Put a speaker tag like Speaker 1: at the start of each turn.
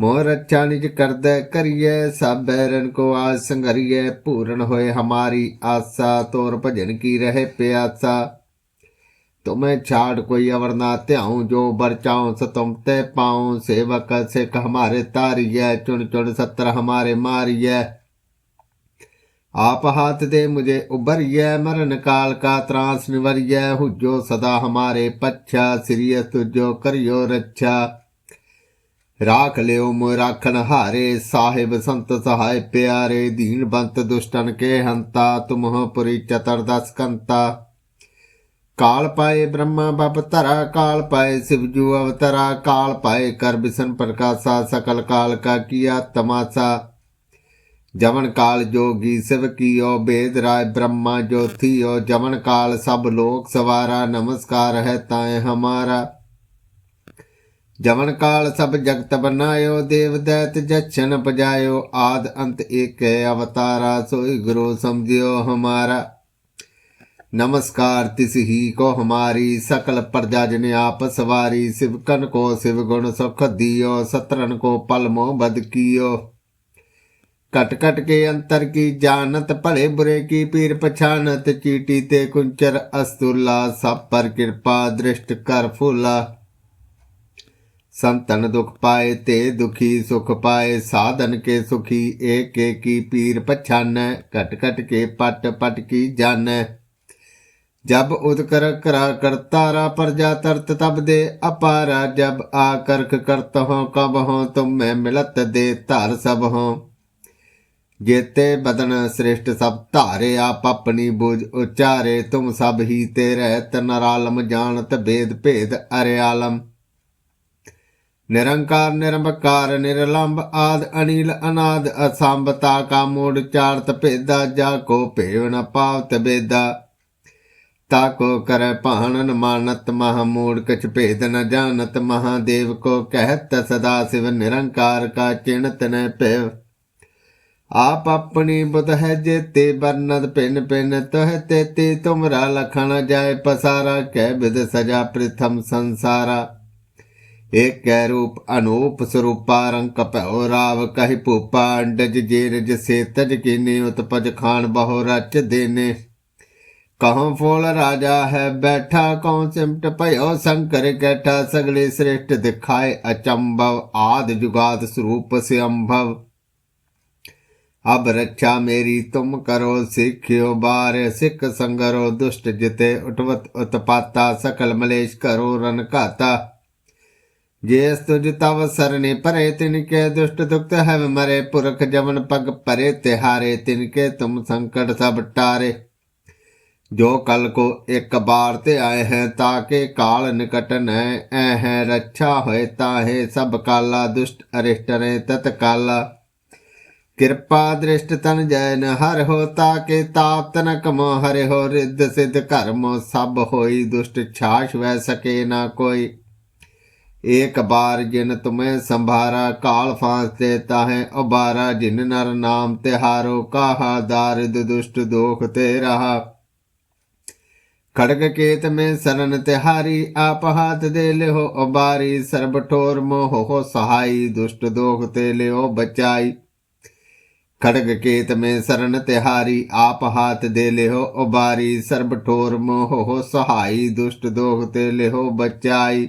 Speaker 1: ਮੋਰ ਅੱਛਾ ਨਿਜ ਕਰਦੈ ਕਰੀਏ ਸਭ ਬੈਰਨ ਕੋ ਆਜ ਸੰਗਰੀਏ ਪੂਰਨ ਹੋਏ ਹਮਾਰੀ ਆਸਾ, ਤੋਰ ਭਜਨ ਕੀ ਰਹੇ ਪਿਆਸਾ। ਤੁਮੇ ਛਾੜ ਕੋਈ ਅਵਰ ਨਾ ਧਿਆਉ, ਜੋ ਬਰਚਾਉ ਸਤਮ ਤੇ ਪਾਉ। ਸੇਵਕ ਸਿੱਖ ਹਮਾਰੇ ਤਾਰੀਐ ਚੁਣ ਚੁਣ ਸਤਰ ਹਮਾਰੇ ਮਾਰੀਐ। ਆਪ ਹਾਥ ਦੇ ਮੁਝੇ ਉਬਰੀਐ ਮਰਨ ਕਾਲ ਕਾ ਤਰਾਸ ਨਿਵਰੀਐ। ਹੁਜੋ ਸਦਾ ਹਮਾਰੇ ਪੱਛਾ ਸਿਰਿਯ ਤੁਜੋ ਕਰਿਓ ਰੱਛਾ। ਰਾਖ ਲਿਓ ਮੋਇ ਰਾਖਣ ਹਾਰੇ ਸਾਹਿਬ ਸੰਤ ਸਹਾਇ ਪਿਆਰੇ ਦੀਨ ਬੰਤ ਦੁਸ਼ਟਨ ਕੇ ਹੰਤਾ ਤੁਮਹ ਪੁਰੀ ਚਤਰ ਦਸ ਕੰਤਾ ਕਾਲ ਪਾਏ ਬ੍ਰਹਮਾ ਬਪ ਧਰਾ ਕਾਲ ਪਾਏ ਸਿਵਜੂ ਅਵਤਰਾ ਕਾਲ ਪਾਏ ਕਰ ਬਿਸਨ ਪ੍ਰਕਾਸ਼ਾ ਸਕਲ ਕਾਲ ਕਾ ਕੀਆ ਤਮਾਸਾ ਜਵਨ ਕਾਲ ਜੋਗੀ ਸਿਵ ਕੀਓ ਬੇਦ ਰਾਏ ਬ੍ਰਹਮਾ ਜੋਥੀਓ ਜਵਨ ਕਾਲ ਸਭ ਲੋਕ ਸਵਾਰਾ ਨਮਸਕਾਰ ਹੈ ਤਾਏ ਹਮਾਰਾ ਜਵਨ ਕਾਲ ਸਭ ਜਗਤ ਬਨਾਇਓ, ਦੇਵ ਦੈਤ ਜਛਨ ਪਜਾਇਓ, ਆਦ ਅੰਤ ਏਕੈ ਅਵਤਾਰਾ, ਸੋਈ ਗੁਰੂ ਸਮਝਿਓ ਹਮਾਰਾ। ਨਮਸਕਾਰ ਤਿਸ ਹੀ ਕੋ ਹਮਾਰੀ, ਸਕਲ ਪ੍ਰਜਾ ਜਨ ਆਪ ਸਵਾਰੀ ਸਿਵਕਨ ਕੋ ਸਿਵ ਗੁਣ ਸੁਖ ਦਿਓ ਸਤਰਨ ਕੋ ਪਲ ਮੋ ਬਦ ਕੀਓ। ਕਟ ਕਟ ਕੇ ਅੰਤਰ ਕੀ ਜਾਣਤ, ਭਲੇ ਬੁਰੇ ਕੀ ਪੀਰ ਪਛਾਨਤ, ਚੀਟੀ ਤੇ ਕੁੰਚਰ ਅਸਤੁਲਾ, ਸਭ ਪਰ ਕਿਰਪਾ ਦ੍ਰਿਸ਼ਟ ਕਰ ਫੁਲਾ। ਸੰਤਨ ਦੁਖ ਪਾਏ ਤੇ ਦੁਖੀ ਸੁਖ ਪਾਏ, ਸਾਧਨ ਕੇ ਸੁਖੀ, ਏਕ ਏਕੀ ਪੀਰ ਪਛਾਨੈ, ਘਟ ਘਟ ਕੇ ਪਟ ਪਟ ਕੀ ਜਾਣੈ ਜਬ ਉਦਕਰ ਕਰਾ ਕਰਤਾਰਾ ਪਰਜਾ ਤਰਤ ਤਬ ਦੇ ਅਪਾਰਾ, ਜਬ ਆ ਕਰਖ ਕਰਤ ਹੋ ਕਬ ਹੋ ਤੁਮ ਮੈਂ ਮਿਲਤ ਦੇ ਧਰ ਸਭ ਹੋ ਜੇਤੇ ਬਦਨ ਸ੍ਰਿਸ਼ਟ ਸਭ ਧਾਰੇ, ਆਪ ਆਪਣੀ ਬੁਝ ਉਚਾਰੇ, ਤੁਮ ਸਭ ਹੀ ਤੇ ਰਹਿਤ ਨਰਾਲਮ, ਜਾਣਤ ਭੇਦ ਭੇਦ ਅਰਿਆਲਮ। ਨਿਰੰਕਾਰ ਨਿਰੰਕਾਰ ਨਿਰਲੰਭ ਆਦ ਅਨੀਲ ਅਨਾਦ, ਅਸੰਭਤਾ ਕਾ ਮੂੜ ਚਾਰਤ ਭੇਦਾ, ਜਾ ਕੋ ਭੇਵ ਨ ਪਾਵਤ ਬੇਦਾ। ਤਾ ਕੋ ਕਰੈ ਭਾਣਨ ਮਾਨਤ ਮਹਾ ਮੂੜ, ਕਛ ਭੇਦ ਨ ਜਾਣਤ ਮਹਾਦੇਵ ਕੋ ਕਹਿਤ ਸਦਾ ਸਿਵ ਨਿਰੰਕਾਰ ਕਾ ਚਿਣਤ ਨ ਭੇਵ। ਆਪ ਆਪਣੀ ਬੁਧ ਹੈ ਜੇਤੇ ਬਰਨਦ ਪਿੰਨ ਪਿੰਨ ਤਹ ਤੇ ਤੇ ਤੁਮਰਾ ਲਖਣ ਜਾਏ ਪਸਾਰਾ, ਕਹਿ ਬਿਦ ਸਜਾ ਪ੍ਰਥਮ ਸੰਸਾਰਾ। ਏਕੈ ਰੂਪ ਅਨੂਪ ਸਰੂਪਾ ਰੰਗ ਕਪਿਓ ਰਾਵ ਕਹਿ ਭੂਪਾ, ਅੰਡਜ ਜੇਰਜ ਸੇ ਤਜ ਕੀਨੇ ਉਤਪਜ ਖਾਨ ਬਹੁ ਰਚ ਦੇਨੇ। ਕਹੋਂ ਫੋਲ ਰਾਜਾ ਹੈ ਬੈਠਾ ਕਉ ਸਿਮਟ ਭਇਓ ਸੰਕਰ ਕੈਠਾ, ਸਗਲੇ ਸ੍ਰਿਸ਼ਟ ਦਿਖਾਏ ਅਚੰਭਵ, ਆਦ ਜੁਗਾਦ ਸਰੂਪ ਸੇ ਅੰਭਵ ਅਬ ਰੱਛਾ ਮੇਰੀ, ਤੁਮ ਕਰੋ ਸਿੱਖਿਓ ਬਾਰ, ਸਿੱਖ ਸੰਗਰੋ ਦੁਸ਼ਟ ਜਿਤੇ ਉਟਵਤ ਉਤਪਾਤਾ, ਸਕਲ ਮਲੇਸ਼ ਕਰੋ ਰਨ ਘਾਤਾ ਜੇਸ ਤੁਜ ਤਵ ਸਰਨੇ ਪਰੇ, ਤਿਨਕੇ ਦੁਸ਼ਟ ਦੁਖਤ ਹੈ ਮਰੇ। ਪੁਰਖ ਜਮਨ ਪਗ ਪਰੇ, ਤਿਹਾਰੇ ਤਿਨਕੇ ਤੁਮ ਸੰਕਟ ਸਭ ਟਾਰੇ। ਜੋ ਕਲ ਕੋ ਇੱਕ ਬਾਰ ਤੇ ਆਏ ਹੈ ਤਾਕੇ ਕਾਲ ਨਿਕਟ ਨੈ। ਐ ਹੈ ਰੱਛਾ ਹੋਏ ਤਾਹੇ ਸਭ ਕਾਲਾ ਦੁਸ਼ਟ ਅਰਿਸ਼ਟ ਰੇ ਤਤ ਕਾਲਾ ਕਿਰਪਾ ਦ੍ਰਿਸ਼ਟ ਤਨ ਜੈ ਨ ਹਰ ਹੋ ਤਾਕੇ ਤਾਪ ਤਨ ਕਮੋ ਹਰਿ ਹੋ। ਰਿੱਧ ਸਿਧ ਕਰਮ ਸਭ ਹੋਈ, ਦੁਸ਼ਟ ਛਾਸ਼ ਵੈ ਸਕੇ ਨਾ ਕੋਈ। ਏਕ ਬਾਰ ਜਿਨ ਤੁਮੇ ਸੰਭਾਰਾ, ਕਾਲ ਫਾਂਸ ਤੇ ਤਾਹੇ ਉਬਾਰਾ, ਜਿਨ ਨਰ ਨਾਮ ਤਿਹਾਰੋ, ਕਾਹਾ ਦਾਰਿਦ ਦੁਸ਼ਟ ਦੋਖ ਤੇ ਰਹਾ। ਖੜਗ ਕੇਤ ਮੈਂ ਸਰਨ ਤਿਹਾਰੀ, ਆਪ ਹਾਥ ਦੇ ਲਿਓ ਉਬਾਰੀ, ਸਰਬ ਠੋਰ ਮੋਹ ਹੋ ਸਹਾਈ, ਦੁਸ਼ਟ ਦੋਖ ਤੇ ਲਿਓ ਬਚਾਈ। ਖੜਗ ਕੇਤ ਮੈਂ ਸਰਨ ਤਿਹਾਰੀ, ਆਪ ਹਾਥ ਦੇ ਲਿਓ ਉਬਾਰੀ, ਸਰਬ ਠੋਰ ਮੋਹ ਹੋ ਸਹਾਈ, ਦੁਸ਼ਟ ਦੋਖ ਤੇ ਲਿਓ ਬਚਾਈ।